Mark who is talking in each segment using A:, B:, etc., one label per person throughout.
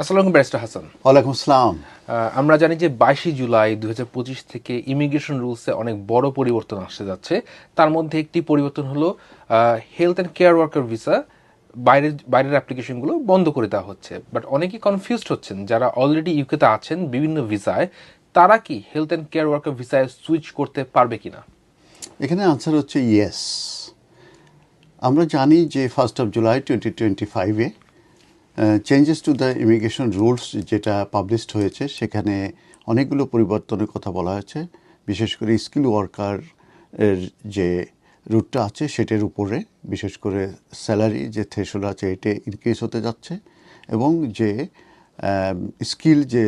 A: আসসালামু ব্যারিস্টার হাসান।
B: ওয়ালাইকুম আসসালাম।
A: আমরা জানি যে বাইশে জুলাই দু হাজার পঁচিশ থেকে ইমিগ্রেশন রুলসে অনেক বড় পরিবর্তন আসতে যাচ্ছে। তার মধ্যে একটি পরিবর্তন হলো health and care worker visa বাইরের বাইরের অ্যাপ্লিকেশনগুলো বন্ধ করে দেওয়া হচ্ছে। বাট অনেকেই কনফিউজড হচ্ছেন যারা অলরেডি ইউকেতে আছেন বিভিন্ন ভিসায় তারা কি হেলথ অ্যান্ড কেয়ার ওয়ার্কার ভিসায় সুইচ করতে পারবে কিনা?
B: এখানে আনসার হচ্ছে ইয়েস আমরা জানি যে first of July twenty twenty ফাইভে changes to the immigration rules যেটা পাবলিশড হয়েছে, সেখানে অনেকগুলো পরিবর্তনের কথা বলা হয়েছে। বিশেষ করে স্কিল ওয়ার্কার এর যে রুটটা আছে, সেটার উপরে, বিশেষ করে স্যালারি যে থ্রেশল আছে, এটা ইনক্রিজ হতে যাচ্ছে এবং যে স্কিল যে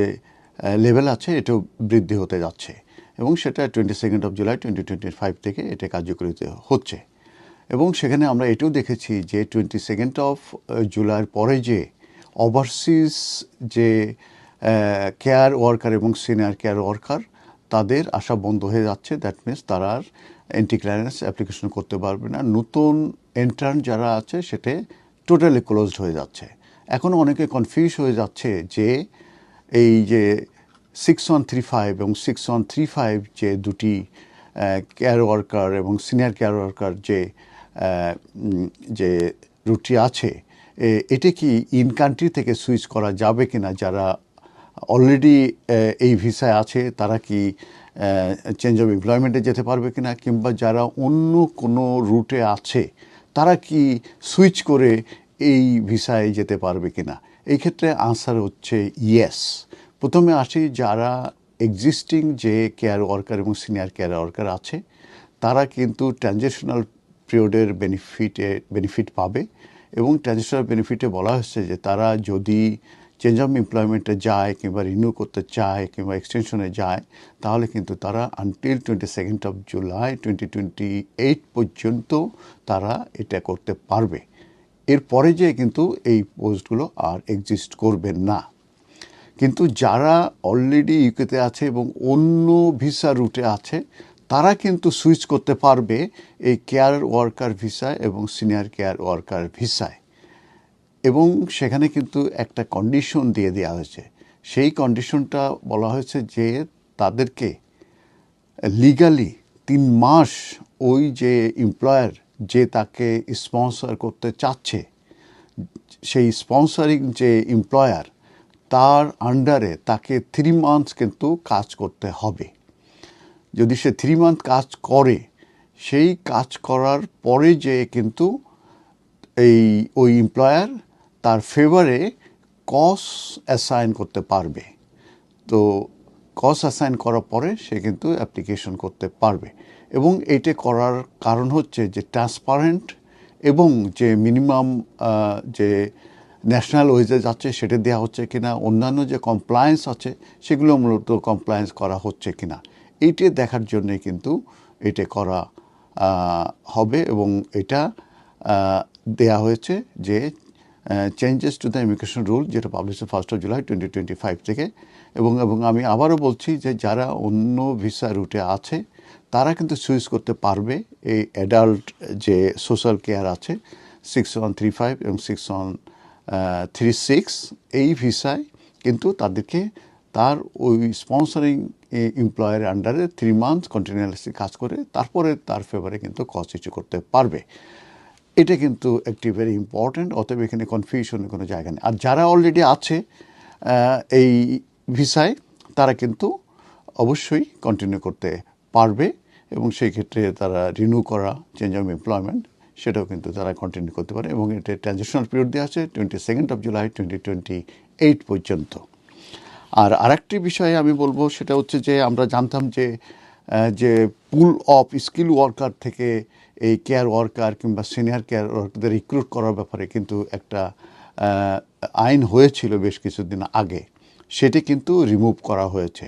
B: লেভেল আছে, এটাও বৃদ্ধি হতে যাচ্ছে এবং সেটা twenty second of July twenty twenty five থেকে এটা কার্যকরিত হচ্ছে। এবং সেখানে আমরা এটাও দেখেছি যে টোয়েন্টি সেকেন্ড অফ জুলাইয়ের পরে যে ওভারসিজ যে কেয়ার ওয়ার্কার এবং সিনিয়র কেয়ার ওয়ার্কার তাদের আশা বন্ধ হয়ে যাচ্ছে। দ্যাট মিনস তারা আর এন্টি ক্লিয়ারেন্স অ্যাপ্লিকেশন করতে পারবে না। নতুন এন্ট্রান যারা আছে, সেটা টোটালি ক্লোজড হয়ে যাচ্ছে। এখনও অনেকে কনফিউজ হয়ে যাচ্ছে যে, এই যে সিক্স ওয়ান থ্রি ফাইভ এবং সিক্স ওয়ান থ্রি ফাইভ যে দুটি কেয়ার ওয়ার্কার এবং সিনিয়র কেয়ার ওয়ার্কার যে যে রুটি আছে এটা কি ইন কান্ট্রি থেকে সুইচ করা যাবে কি না যারা অলরেডি এই ভিসায় আছে, তারা কি চেঞ্জ অফ এমপ্লয়মেন্টে যেতে পারবে কিনা? কিংবা যারা অন্য কোনো রুটে আছে, তারা কি সুইচ করে এই ভিসায় যেতে পারবে কিনা? এই ক্ষেত্রে আনসার হচ্ছে ইয়েস প্রথমে আসি যারা এক্সিস্টিং যে কেয়ার ওয়ার্কার এবং সিনিয়র কেয়ার ওয়ার্কার আছে, তারা কিন্তু ট্রানজেকশনাল পিরিয়ডের বেনিফিটে বেনিফিট পাবে। এবং ট্রানজেকশনাল বেনিফিটে বলা হচ্ছে যে তারা যদি চেঞ্জ অফ এমপ্লয়মেন্টে যায় কিংবা রিনিউ করতে চায় কিংবা এক্সটেনশনে যায়, তাহলে কিন্তু তারা until twenty second of July twenty twenty eight পর্যন্ত তারা এটা করতে পারবে। এরপরে যে কিন্তু এই পোস্টগুলো আর এক্সিস্ট করবে না। কিন্তু যারা অলরেডি ইউকেতে আছে এবং অন্য ভিসা রুটে আছে তারা কিন্তু সুইচ করতে পারবে এই কেয়ার ওয়ার্কার ভিসা এবং সিনিয়র কেয়ার ওয়ার্কার ভিসায় এবং সেখানে কিন্তু একটা কন্ডিশন দিয়ে দেওয়া হয়েছে। সেই কন্ডিশনটা বলা হয়েছে যে তাদেরকে লিগালি তিন মাস ওই যে এমপ্লয়ার যে তাকে স্পন্সর করতে চাচ্ছে, সেই স্পন্সরিং যে এমপ্লয়ার তার আন্ডারে তাকে থ্রি মান্থস কিন্তু কাজ করতে হবে। যদি সে থ্রি মান্থ কাজ করে, সেই কাজ করার পরে যে কিন্তু এই, ওই এমপ্লয়ার তার ফেভারে কস অ্যাসাইন করতে পারবে। তো কস অ্যাসাইন করার পরে সে কিন্তু অ্যাপ্লিকেশন করতে পারবে। এবং এইটা করার কারণ হচ্ছে যে ট্রান্সপারেন্ট এবং যে মিনিমাম যে ন্যাশনাল ওয়েজেস আছে সেটা দেওয়া হচ্ছে কিনা, অন্যান্য যে কমপ্লায়েন্স আছে, সেগুলো মূলত কমপ্লায়েন্স করা হচ্ছে কিনা। এইটা দেখার জন্যে কিন্তু এটা করা হবে এবং এটা দেয়া হয়েছে যে changes to the immigration rule যেটা publish first of July twenty twenty five থেকে এবং এবং আমি আবারও বলছি যে যারা অন্য ভিসা রুটে আছে, তারা কিন্তু সুইচ করতে পারবে এই অ্যাডাল্ট যে সোশ্যাল কেয়ার আছে সিক্স ওয়ান থ্রি ফাইভ এবং সিক্স ওয়ান থ্রি সিক্স এই ভিসায় কিন্তু তাদেরকে তার ওই স্পন্সরিং এমপ্লয়ের আন্ডারে থ্রি মান্থ কন্টিনিউয়াসলি কাজ করে, তারপরে তার ফেভারে কিন্তু কস্ট ইস্যু করতে পারবে। এটা কিন্তু একটি ভেরি ইম্পর্ট্যান্ট অতএব এখানে কনফিউশনের কোনো জায়গা নেই। আর যারা অলরেডি আছে এই ভিসায় তারা কিন্তু অবশ্যই কন্টিনিউ করতে পারবে এবং সেই ক্ষেত্রে তারা রিনিউ করা চেঞ্জ অফ এমপ্লয়মেন্ট সেটাও কিন্তু তারা কন্টিনিউ করতে পারে এবং এটা ট্রানজিশনাল পিরিয়ড দেওয়া আছে twenty second of July twenty twenty eight পর্যন্ত। আর আরেকটি বিষয়ে আমি বলব, সেটা হচ্ছে যে আমরা জানতাম যে যে পুল অফ স্কিল ওয়ার্কার থেকে এই কেয়ার ওয়ার্কার কিংবা সিনিয়র কেয়ার ওয়ার্কারদের রিক্রুট করার ব্যাপারে কিন্তু একটা আইন হয়েছিল বেশ কিছুদিন আগে। সেটি কিন্তু রিমুভ করা হয়েছে।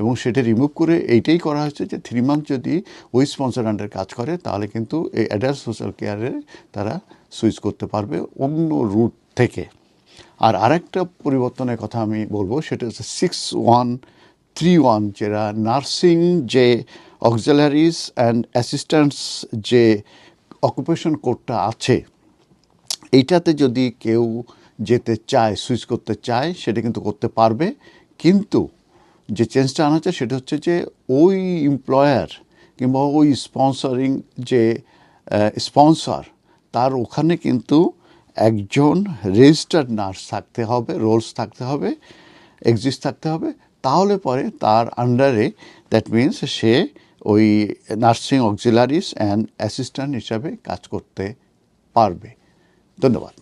B: এবং সেটা রিমুভ করে এইটাই করা হয়েছে যে থ্রি মান্থ যদি ওই স্পন্সর আন্ডার কাজ করে, তাহলে কিন্তু এই অ্যাডাল্ট সোশ্যাল কেয়ারে তারা সুইচ করতে পারবে অন্য রুট থেকে। আর আরেকটা পরিবর্তনের কথা আমি বলব, সেটা হচ্ছে সিক্স ওয়ান থ্রি ওয়ান যেটা নার্সিং যে অক্সিলারিজ অ্যান্ড অ্যাসিস্ট্যান্টস যে অকুপেশন কোডটা আছে, এইটাতে যদি কেউ যেতে চায় সুইচ করতে চায়, সেটা কিন্তু করতে পারবে। কিন্তু যে চেঞ্জটা আনা হচ্ছে, সেটা হচ্ছে যে ওই এমপ্লয়ার কিংবা ওই স্পন্সরিং যে স্পন্সর তার ওখানে কিন্তু একজন রেজিস্টার্ড নার্স থাকতে হবে রোলস থাকতে হবে এক্সিস্ট থাকতে হবে, তাহলে পরে তার আন্ডারে দ্যাট মিনস সে ওই নার্সিং অক্সিলারিস অ্যান্ড অ্যাসিস্ট্যান্ট হিসাবে কাজ করতে পারবে। ধন্যবাদ।